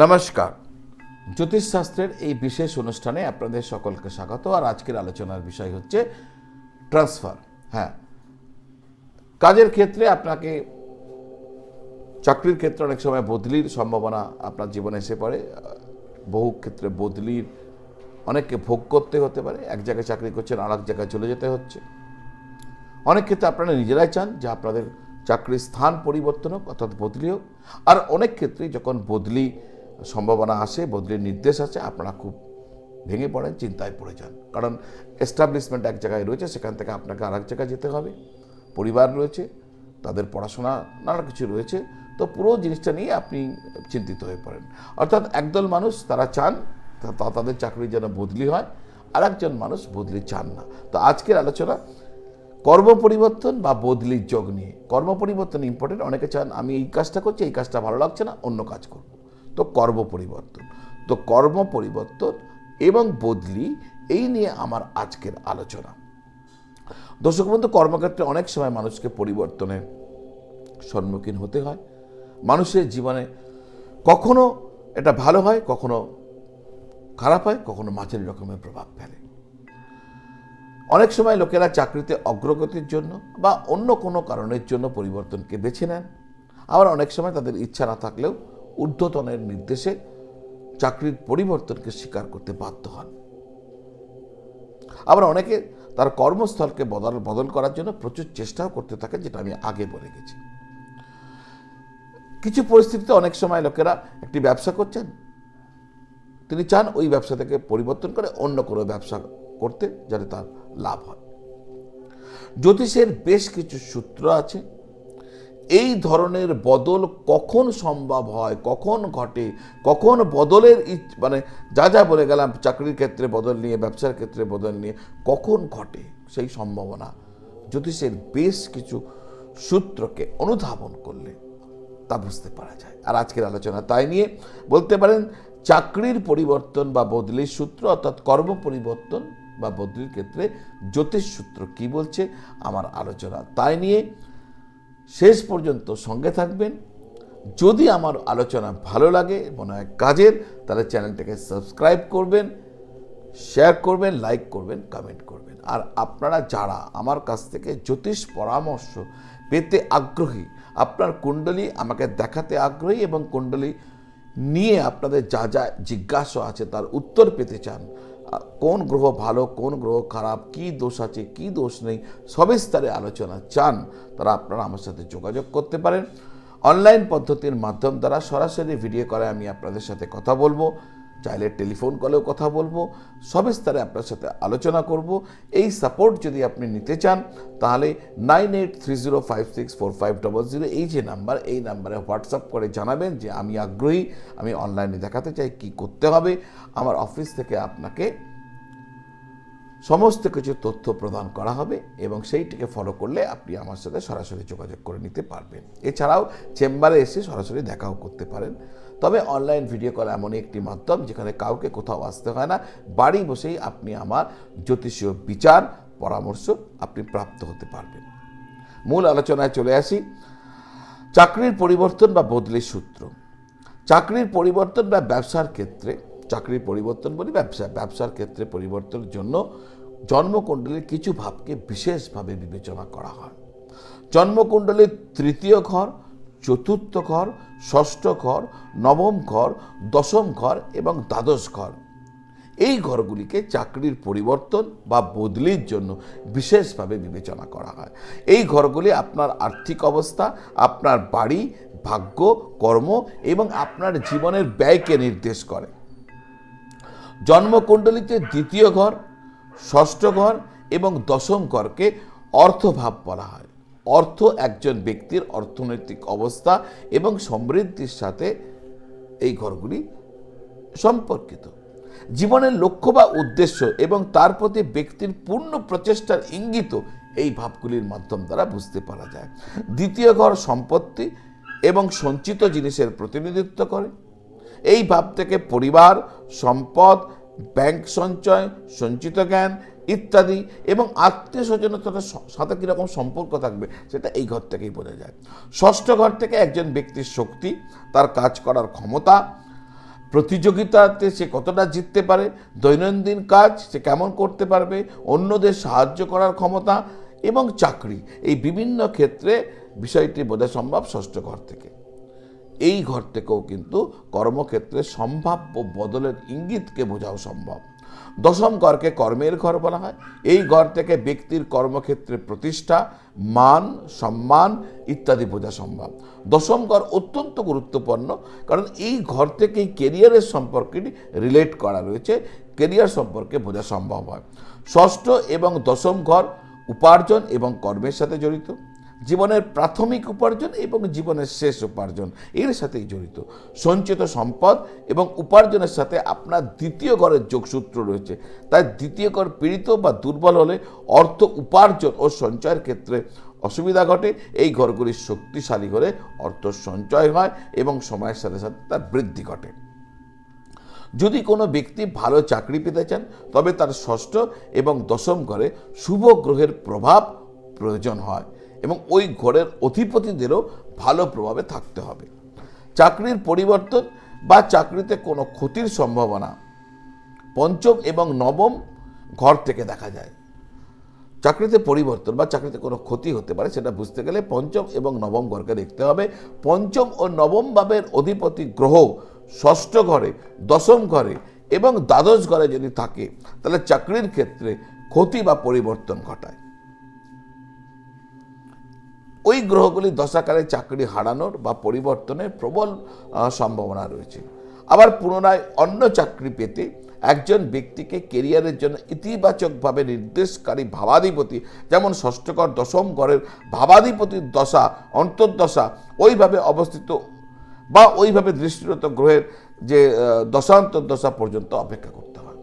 নমস্কার। জ্যোতিষশাস্ত্রের এই বিশেষ অনুষ্ঠানে আপনাদের সকলকে স্বাগত, আর আজকের আলোচনার বিষয় হচ্ছে ট্রান্সফার হ্যাঁ কাজের ক্ষেত্রে আপনাকে, চাকরির ক্ষেত্রে অনেক সময় বদলির সম্ভাবনা আপনার জীবনে এসে পড়ে, বহু ক্ষেত্রে বদলির অনেককে ভোগ করতে হতে পারে, এক জায়গায় চাকরি করছেন আর এক জায়গায় চলে যেতে হচ্ছে। অনেক ক্ষেত্রে আপনারা নিজেরাই চান যে আপনাদের চাকরির স্থান পরিবর্তন হোক, অর্থাৎ বদলি হোক। আর অনেক ক্ষেত্রেই যখন বদলি সম্ভাবনা আসে, বদলির নির্দেশ আছে, আপনারা খুব ভেঙে পড়েন, চিন্তায় পড়ে যান। কারণ এস্টাবলিশমেন্ট এক জায়গায় রয়েছে, সেখান থেকে আপনাকে আর এক জায়গায় যেতে হবে। পরিবার রয়েছে, তাদের পড়াশোনা নানা কিছু রয়েছে, তো পুরো জিনিসটা নিয়ে আপনি চিন্তিত হয়ে পড়েন। অর্থাৎ একদল মানুষ তারা চান তাদের চাকরি যেন বদলি হয় আর একজন মানুষ বদলি চান না। তো আজকের আলোচনা কর্ম পরিবর্তন বা বদলির যোগ নিয়ে। কর্ম পরিবর্তন ইম্পর্টেন্ট অনেকে চান, আমি এই কাজটা করছি, এই কাজটা ভালো লাগছে না, অন্য কাজ করব। তো কর্ম পরিবর্তন। তো কর্ম পরিবর্তন এবং বদলি, এই নিয়ে আমার আজকের আলোচনা। দর্শক বন্ধু, কর্মক্ষেত্রে অনেক সময় মানুষকে পরিবর্তনের সম্মুখীন হতে হয়। মানুষের জীবনে কখনো এটা ভালো হয়, কখনো খারাপ হয়, কখনো মাঝারি রকমের প্রভাব ফেলে। অনেক সময় লোকেরা চাকরিতে অগ্রগতির জন্য বা অন্য কোনো কারণের জন্য পরিবর্তনকে বেছে নেন। আবার অনেক সময় তাদের ইচ্ছা না থাকলেও ঊর্ধ্বতনের নির্দেশে চাকরির পরিবর্তনকে স্বীকার করতে বাধ্য হন। আবার অনেকে তার কর্মস্থলকে বদল বদল করার জন্য প্রচুর চেষ্টাও করতে থাকে যেটা আমি আগে বলে গেছি। কিছু পরিস্থিতিতে অনেক সময় লোকেরা একটি ব্যবসা করছেন, তিনি চান ওই ব্যবসা থেকে পরিবর্তন করে অন্য কোনো ব্যবসা করতে, যাতে তার লাভ হয়। জ্যোতিষের বেশ কিছু সূত্র আছে এই ধরনের বদল কখন সম্ভব হয়? কখন ঘটে? কখন বদলের মানে যা যা বলে গেলাম, চাকরির ক্ষেত্রে বদল নিয়ে, ব্যবসার ক্ষেত্রে বদল নিয়ে, কখন ঘটে সেই সম্ভাবনা? জ্যোতিষের বেশ কিছু সূত্রকে অনুধাবন করলে তা বুঝতে পারা যায়। আর আজকের আলোচনা তাই নিয়ে বলতে পারেন, চাকরির পরিবর্তন বা বদলির সূত্র অর্থাৎ কর্ম পরিবর্তন বা বদলির ক্ষেত্রে জ্যোতিষ সূত্র কি বলছে? আমার আলোচনা তাই নিয়ে শেষ পর্যন্ত সঙ্গে থাকবেন। যদি আমার আলোচনা ভালো লাগে, মনে হয় কাজের, তাহলে চ্যানেলটাকে সাবস্ক্রাইব করবেন, শেয়ার করবেন, লাইক করবেন, কমেন্ট করবেন। আর আপনারা যারা আমার কাছ থেকে জ্যোতিষ পরামর্শ পেতে আগ্রহী, আপনার কুণ্ডলী আমাকে দেখাতে আগ্রহী এবং কুণ্ডলী নিয়ে আপনাদের যা যা জিজ্ঞাসা আছে তার উত্তর পেতে চান কোন গ্রহ ভালো, কোন গ্রহ খারাপ, কি দোষ আছে, কি দোষ নেই সবিস্তারে আলোচনা চান। তারা আপনারা আমার সাথে যোগাযোগ করতে পারেন। অনলাইন পদ্ধতির মাধ্যম দ্বারা সরাসরি ভিডিও করে আমি আপনাদের সাথে কথা বলব। চাইলে টেলিফোন কলেও কথা বলব সবিস্তারে আপনার সাথে আলোচনা করব। এই সাপোর্ট যদি আপনি নিতে চান, তাহলে nine eight three zero five six four five double zero এই যে নাম্বার, এই নাম্বারে হোয়াটসঅ্যাপ করে জানাবেন যে আমি আগ্রহী, আমি অনলাইনে দেখাতে চাই কি করতে হবে। আমার অফিস থেকে আপনাকে সমস্ত কিছু তথ্য প্রদান করা হবে এবং সেইটিকে ফলো করলে আপনি আমার সাথে সরাসরি যোগাযোগ করে নিতে পারবেন। এছাড়াও চেম্বারে এসে সরাসরি দেখাও করতে পারেন। তবে অনলাইন ভিডিও কল এমনই একটি মাধ্যম যেখানে কাউকে কোথাও আসতে হয় না। বাড়ি বসেই আপনি আমার জ্যোতিষীয় বিচার, পরামর্শ আপনি প্রাপ্ত হতে পারবেন। মূল আলোচনায় চলে আসি। চাকরির পরিবর্তন বা বদলির সূত্র। চাকরির পরিবর্তন বা ব্যবসার ক্ষেত্রে, চাকরির পরিবর্তন বলি ব্যবসা, ব্যবসার ক্ষেত্রে পরিবর্তনের জন্য জন্মকুণ্ডলীর কিছু ভাবকে বিশেষভাবে বিবেচনা করা হয়। জন্মকুণ্ডলীর তৃতীয় ঘর চতুর্থ ঘর, ষষ্ঠ ঘর, নবম ঘর, দশম ঘর এবং দ্বাদশ ঘর। এই ঘরগুলিকে চাকরির পরিবর্তন বা বদলির জন্য বিশেষভাবে বিবেচনা করা হয়। এই ঘরগুলি আপনার আর্থিক অবস্থা, আপনার বাড়ি, ভাগ্য, কর্ম এবং আপনার জীবনের ব্যয়কে নির্দেশ করে। জন্মকুণ্ডলিতে দ্বিতীয় ঘর, ষষ্ঠ ঘর এবং দশম ঘরকে অর্থভাব বলা হয়। অর্থ একজন ব্যক্তির অর্থনৈতিক অবস্থা এবং সমৃদ্ধির সাথে এই ঘরগুলি সম্পর্কিত। জীবনের লক্ষ্য বা উদ্দেশ্য এবং তার প্রতি ব্যক্তির পূর্ণ প্রচেষ্টার ইঙ্গিত এই ভাবগুলির মাধ্যম দ্বারা বুঝতে পারা যায়। দ্বিতীয় ঘর সম্পত্তি এবং সঞ্চিত জিনিসের প্রতিনিধিত্ব করে। এই ভাব থেকে পরিবার, সম্পদ, ব্যাংক সঞ্চয়, সঞ্চিত জ্ঞান ইত্যাদি এবং আত্মীয় স্বজনতার সাথে কীরকম সম্পর্ক থাকবে সেটা এই ঘর থেকেই বোঝা যায়। ষষ্ঠ ঘর থেকে একজন ব্যক্তির শক্তি, তার কাজ করার ক্ষমতা, প্রতিযোগিতাতে সে কতটা জিততে পারে, দৈনন্দিন কাজ সে কেমন করতে পারবে, অন্যদের সাহায্য করার ক্ষমতা এবং চাকরি, এই বিভিন্ন ক্ষেত্রে বিষয়টি বোঝা সম্ভব ষষ্ঠ ঘর থেকে। এই ঘর থেকেও কিন্তু কর্মক্ষেত্রে সম্ভাব্য বদলের ইঙ্গিতকে বোঝাও সম্ভব। দশম ঘরকে কর্মের ঘর বলা হয়। এই ঘর থেকে ব্যক্তির কর্মক্ষেত্রে প্রতিষ্ঠা, মান, সম্মান ইত্যাদি বোঝা সম্ভব। দশম ঘর অত্যন্ত গুরুত্বপূর্ণ, কারণ এই ঘর থেকেই কেরিয়ারের সম্পর্কটি রিলেট করা রয়েছে, কেরিয়ার সম্পর্কে বোঝা সম্ভব হয়। ষষ্ঠ এবং দশম ঘর উপার্জন এবং কর্মের সাথে জড়িত। জীবনের প্রাথমিক উপার্জন এবং জীবনের শেষ উপার্জন। এর সাথেই জড়িত। সঞ্চিত সম্পদ এবং উপার্জনের সাথে আপনার দ্বিতীয় ঘরের যোগসূত্র রয়েছে। তাই দ্বিতীয় ঘর পীড়িত বা দুর্বল হলে অর্থ উপার্জন ও সঞ্চয়ের ক্ষেত্রে অসুবিধা ঘটে। এই ঘরগুলি শক্তিশালী হলে অর্থ সঞ্চয় হয় এবং সময়ের সাথে সাথে তার বৃদ্ধি ঘটে। যদি কোনো ব্যক্তি ভালো চাকরি পেতে চান, তবে তার ষষ্ঠ এবং দশম ঘরে শুভ গ্রহের প্রভাব প্রয়োজন হয়। এবং ওই ঘরের অধিপতিদেরও ভালো প্রভাবে থাকতে হবে। চাকরির পরিবর্তন বা চাকরিতে কোনো ক্ষতির সম্ভাবনা পঞ্চম এবং নবম ঘর থেকে দেখা যায়। চাকরিতে পরিবর্তন বা চাকরিতে কোনো ক্ষতি হতে পারে সেটা বুঝতে গেলে পঞ্চম এবং নবম ঘরকে দেখতে হবে। পঞ্চম ও নবম ভাবের অধিপতি গ্রহ ষষ্ঠ ঘরে, দশম ঘরে এবং দ্বাদশ ঘরে যদি থাকে, তাহলে চাকরির ক্ষেত্রে ক্ষতি বা পরিবর্তন ঘটায়। ওই গ্রহগুলি দশাকালে চাকরি হারানোর বা পরিবর্তনের প্রবল সম্ভাবনা রয়েছে। আবার পুনরায় অন্য চাকরি পেতে একজন ব্যক্তিকে কেরিয়ারের জন্য ইতিবাচকভাবে নির্দেশকারী ভাবাধিপতি, যেমন ষষ্ঠকর দশম ঘরের ভাবাধিপতির দশা, অন্তর্দশা, ওইভাবে অবস্থিত বা ওইভাবে দৃষ্টিরত গ্রহের যে দশান্তর্দশা পর্যন্ত অপেক্ষা করতে হয়।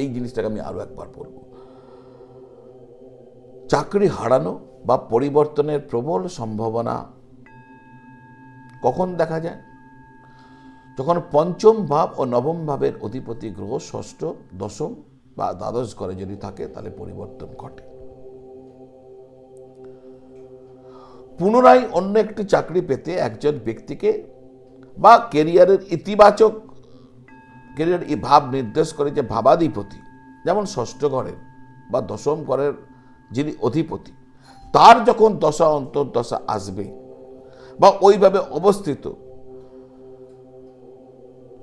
এই জিনিসটাকে আমি আরও একবার বলব। চাকরি হারানো বা পরিবর্তনের প্রবল সম্ভাবনা কখন দেখা যায়? যখন পঞ্চম ভাব ও নবম ভাবের অধিপতি গ্রহ ষষ্ঠ, দশম বা দ্বাদশ ঘরে যদি থাকে, তাহলে পরিবর্তন ঘটে। পুনরায় অন্য একটি চাকরি পেতে একজন ব্যক্তিকে বা কেরিয়ারের ইতিবাচক কেরিয়ার ভাব নির্দেশ করে যে ভাবাধিপতি, যেমন ষষ্ঠ ঘরের বা দশম ঘরের যিনি অধিপতি, তার যখন দশা অন্তর্দশা আসবে বা ওইভাবে অবস্থিত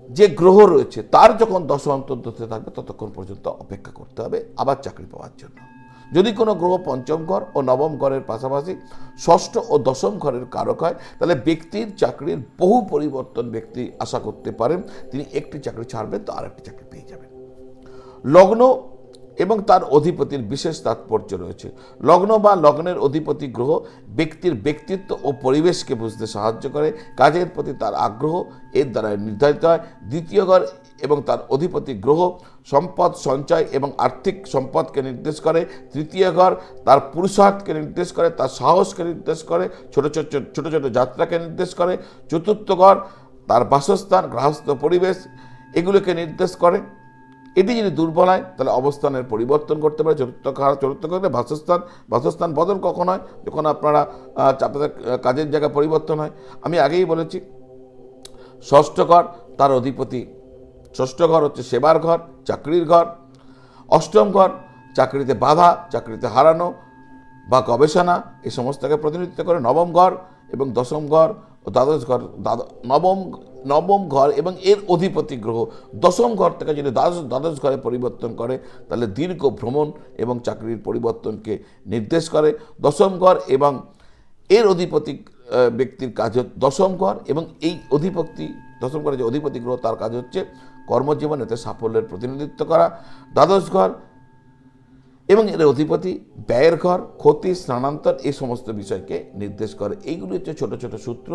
যে গ্রহ রয়েছে, তার যখন দশা অন্তর্দশা থাকবে, ততক্ষণ পর্যন্ত অপেক্ষা করতে হবে আবার চাকরি পাওয়ার জন্য। যদি কোনো গ্রহ পঞ্চম ঘর ও নবম ঘরের পাশাপাশি ষষ্ঠ ও দশম ঘরের কারক হয়, তাহলে ব্যক্তির চাকরির বহু পরিবর্তন ব্যক্তি আশা করতে পারেন, তিনি একটি চাকরি ছাড়বেন তো আরেকটি চাকরি পেয়ে যাবেন। লগ্ন এবং তার অধিপতির বিশেষ তাৎপর্য রয়েছে। লগ্ন বা লগ্নের অধিপতি গ্রহ ব্যক্তির ব্যক্তিত্ব ও পরিবেশকে বুঝতে সাহায্য করে, কাজের প্রতি তার আগ্রহ, এর দ্বারা নির্ধারিত হয়। দ্বিতীয় ঘর এবং তার অধিপতি গ্রহ সম্পদ সঞ্চয় এবং আর্থিক সম্পদকে নির্দেশ করে। তৃতীয় ঘর তার পুরুষার্থকে নির্দেশ করে, তার সাহসকে নির্দেশ করে, ছোট ছোট ছোট ছোট যাত্রাকে নির্দেশ করে। চতুর্থ ঘর তার বাসস্থান, গৃহস্থ পরিবেশ, এগুলোকে নির্দেশ করে। এটি যদি দুর্বল হয়, তাহলে অবস্থানের পরিবর্তন করতে পারে। চতুর্থ চতুর্থ ঘরে বাসস্থান বাসস্থান বদল কখন হয়? যখন আপনারা আপনাদের কাজের জায়গা পরিবর্তন হয়। আমি আগেই বলেছি, ষষ্ঠ ঘর তার অধিপতি। ষষ্ঠ ঘর হচ্ছে সেবার ঘর, চাকরির ঘর। অষ্টম ঘর, চাকরিতে বাধা, চাকরিতে হারানো বা গবেষণা এই সমস্তকে প্রতিনিধিত্ব করে নবম ঘর এবং দশম ঘর দ্বাদশ ঘর নবম নবম ঘর এবং এর অধিপতি গ্রহ। দশম ঘর থেকে যদি দ্বাদশ দ্বাদশ ঘরে পরিবর্তন করে, তাহলে দীর্ঘ ভ্রমণ এবং চাকরির পরিবর্তনকে নির্দেশ করে। দশম ঘর এবং এর অধিপতি ব্যক্তির কাজ দশম ঘর এবং এই অধিপতি, দশম ঘরে যে অধিপতি গ্রহ, তার কাজ হচ্ছে কর্মজীবনেতে সাফল্যের প্রতিনিধিত্ব করা। দ্বাদশ ঘর এবং এর অধিপতি, ব্যয়ের ঘর, ক্ষতি, স্থানান্তর, এই সমস্ত বিষয়কে নির্দেশ করে। এইগুলি হচ্ছে ছোট ছোট সূত্র।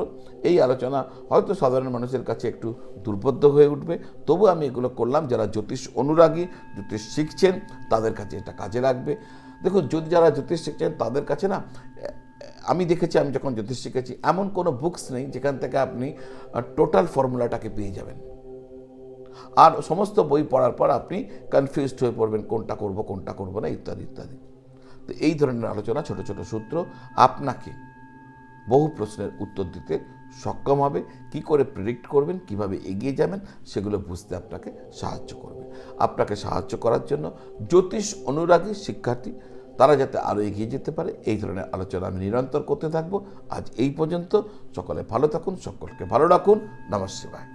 এই আলোচনা হয়তো সাধারণ মানুষের কাছে একটু দুর্বোধ্য হয়ে উঠবে। তবু আমি এগুলো করলাম। যারা জ্যোতিষ অনুরাগী, জ্যোতিষ শিখছেন, তাদের কাছে এটা কাজে লাগবে। দেখুন, যদি যারা জ্যোতিষ শিখছেন, তাদের কাছে না, আমি দেখেছি, আমি যখন জ্যোতিষ শিখেছি, এমন কোনো বুকস নেই যেখান থেকে আপনি টোটাল ফর্মুলাটাকে পেয়ে যাবেন। আর সমস্ত বই পড়ার পর আপনি কনফিউজড হয়ে পড়বেন, কোনটা করব কোনটা করব না, ইত্যাদি ইত্যাদি। তো এই ধরনের আলোচনা, ছোট ছোট সূত্র আপনাকে বহু প্রশ্নের উত্তর দিতে সক্ষম হবে। কি করে প্রেডিক্ট করবেন, কীভাবে এগিয়ে যাবেন, সেগুলো বুঝতে আপনাকে সাহায্য করবে। আপনাকে সাহায্য করার জন্য জ্যোতিষ অনুরাগী শিক্ষার্থী, তারা যাতে আরও এগিয়ে যেতে পারে, এই ধরনের আলোচনা আমি নিরন্তর করতে থাকব। আজ এই পর্যন্ত, সকলে ভালো থাকুন, সকলকে ভালো রাখুন। নমস্কার।